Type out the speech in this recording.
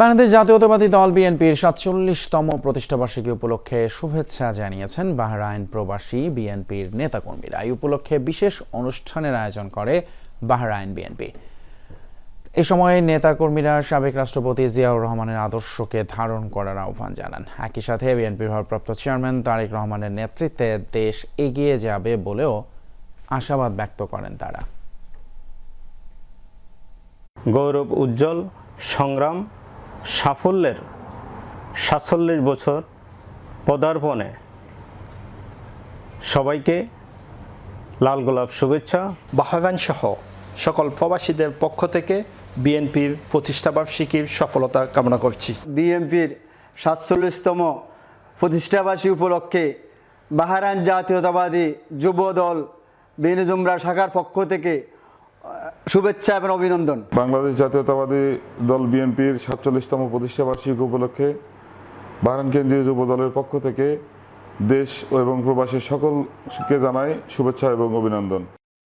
বাংলাদেশ জাতীয়তাবাদী দল বিএনপির সাতচল্লিশতম প্রতিষ্ঠাবার্ষিকী উপলক্ষে শুভেচ্ছা জানিয়েছেন বাহরাইন প্রবাসী বিএনপির নেতাকর্মীরা। এই উপলক্ষে বিশেষ অনুষ্ঠানের আয়োজন করে বাহরাইন বিএনপি। এ সময় নেতাকর্মীরা সাবেক রাষ্ট্রপতি জিয়াউর রহমানের আদর্শকে ধারণ করার আহ্বান জানান। একই সাথে বিএনপির ভারপ্রাপ্ত চেয়ারম্যান তারেক রহমানের নেতৃত্বে দেশ এগিয়ে যাবে বলেও আশাবাদ ব্যক্ত করেন তারা। গৌরব উজ্জ্বল, সংগ্রাম সাফল্যের সাতচল্লিশ বছর পদার্পণে সবাইকে লাল গোলাপ শুভেচ্ছা। বাহরাইন সহ সকল প্রবাসীদের পক্ষ থেকে বিএনপির প্রতিষ্ঠাবার্ষিকীর সফলতা কামনা করছি। বিএনপির সাতচল্লিশতম প্রতিষ্ঠাবাসী উপলক্ষে বাহারান জাতীয়তাবাদী যুব দল বেনুজুমরা শাখার পক্ষ থেকে শুভেচ্ছা এবং অভিনন্দন। বাংলাদেশ জাতীয়তাবাদী দল বিএনপির সাতচল্লিশতম প্রতিষ্ঠাবার্ষিকী উপলক্ষে বাহরান কেন্দ্রীয় যুব দলের পক্ষ থেকে দেশ এবং প্রবাসী সকলকে জানাই শুভেচ্ছা এবং অভিনন্দন।